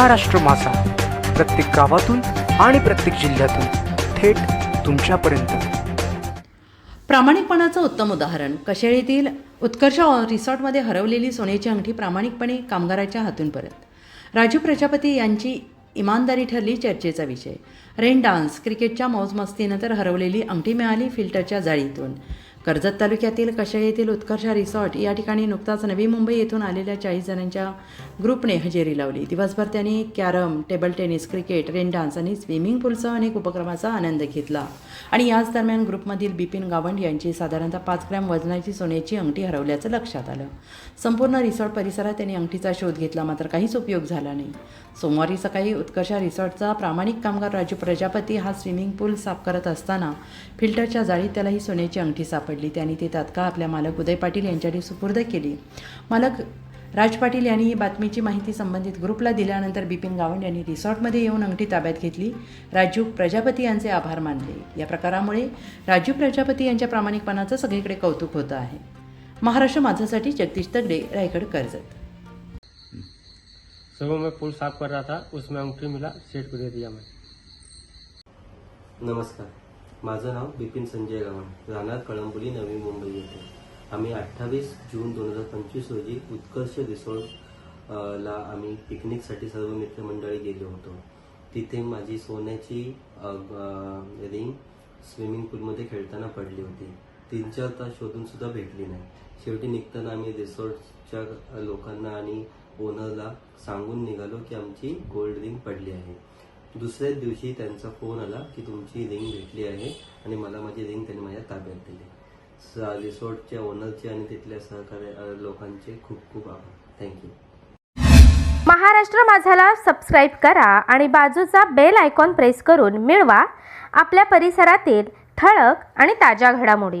महाराष्ट्र मासा प्रत्येक गावातून आणि प्रत्येक जिल्ह्यातून थेट तुमच्यापर्यंत. प्रामाणिकपणाचं उत्तम उदाहरण. कशेळीतील उत्कर्ष रिसॉर्टमध्ये हरवलेली सोन्याची अंगठी प्रामाणिकपणे कामगाराच्या हातून परत राजू प्रजापती यांची इमानदारी ठरली चर्चेचा विषय. रेन डान्स क्रिकेटच्या मौजमस्तीनंतर हरवलेली अंगठी मिळाली फिल्टरच्या जाळीतून. कर्जत तालुक्यातील कशा येथील उत्कर्ष रिसॉर्ट या ठिकाणी नुकताच नवी मुंबई येथून आलेल्या चाळीस जणांच्या ग्रुपने हजेरी लावली. दिवसभर त्यांनी carrom table tennis cricket rain dance आणि स्विमिंग पूलसह अनेक उपक्रमाचा आनंद घेतला. आणि याच दरम्यान ग्रुपमधील बिपिन गावंड यांची साधारणतः पाच ग्रॅम वजनाची सोन्याची अंगठी हरवल्याचं लक्षात आलं. संपूर्ण रिसॉर्ट परिसरात त्यांनी अंगठीचा शोध घेतला मात्र काहीच उपयोग झाला नाही. सोमवारी सकाळी उत्कर्ष रिसॉर्टचा प्रामाणिक कामगार राजू प्रजापती हा स्विमिंग पूल साफ करत असताना फिल्टरच्या जाळीत त्याला ही सोन्याची अंगठी सापडली. त्यांनी ती तात्काळ आपल्या मालक उदय पाटील यांच्याकडे सुपूर्द केली. मालक राज पाटील यांनी ही बातमीची माहिती संबंधित ग्रुपला दिल्यानंतर बिपिन गावंड यांनी रिसॉर्टमध्ये येऊन अंगठी ताब्यात घेतली. राजू प्रजापती यांचे आभार मानले. या प्रकारामुळे राजू प्रजापती यांच्या प्रामाणिकपणाचं सगळीकडे कौतुक होतं आहे. महाराष्ट्र माझ्यासाठी जगदीश तगडे रायगड कर्जत. सुबह मैं पुल साफ कर रहा था उसमें अंगूठी मिला सेठ को दे दिया मैं. नमस्कार. माझं नाव बिपिन संजय गावण. राहणार कळंबोली नवी मुंबई येथे. आम्ही अठ्ठावीस जून दोन हजार पंचवीस रोजी उत्कर्ष रिसॉर्ट ला आम्ही पिकनिकसाठी सर्व मित्रमंडळी गेलो होतो. तिथे माझी सोन्याची रिंग स्विमिंग पूलमध्ये खेळताना पडली होती. तीन चार तास शोधून सुद्धा भेटली नाही. शेवटी निघताना आम्ही रिसॉर्टच्या लोकांना आणि ओनरला सांगून निघालो की आमची गोल्ड रिंग पडली आहे. दुसऱ्याच दिवशी त्यांचा फोन आला की तुमची रिंग भेटली आहे आणि मला माझी रिंग त्यांनी माझ्या ताब्यात दिली. स- रिसॉर्टच्या ओनरचे आणि तिथल्या सहकार्य लोकांचे खूप खूप आभार. थँक्यू महाराष्ट्र माझाला सबस्क्राईब करा आणि बाजूचा बेल आयकॉन प्रेस करून मिळवा. आपल्या परिसरातील ठळक आणि ताज्या घडामोडी.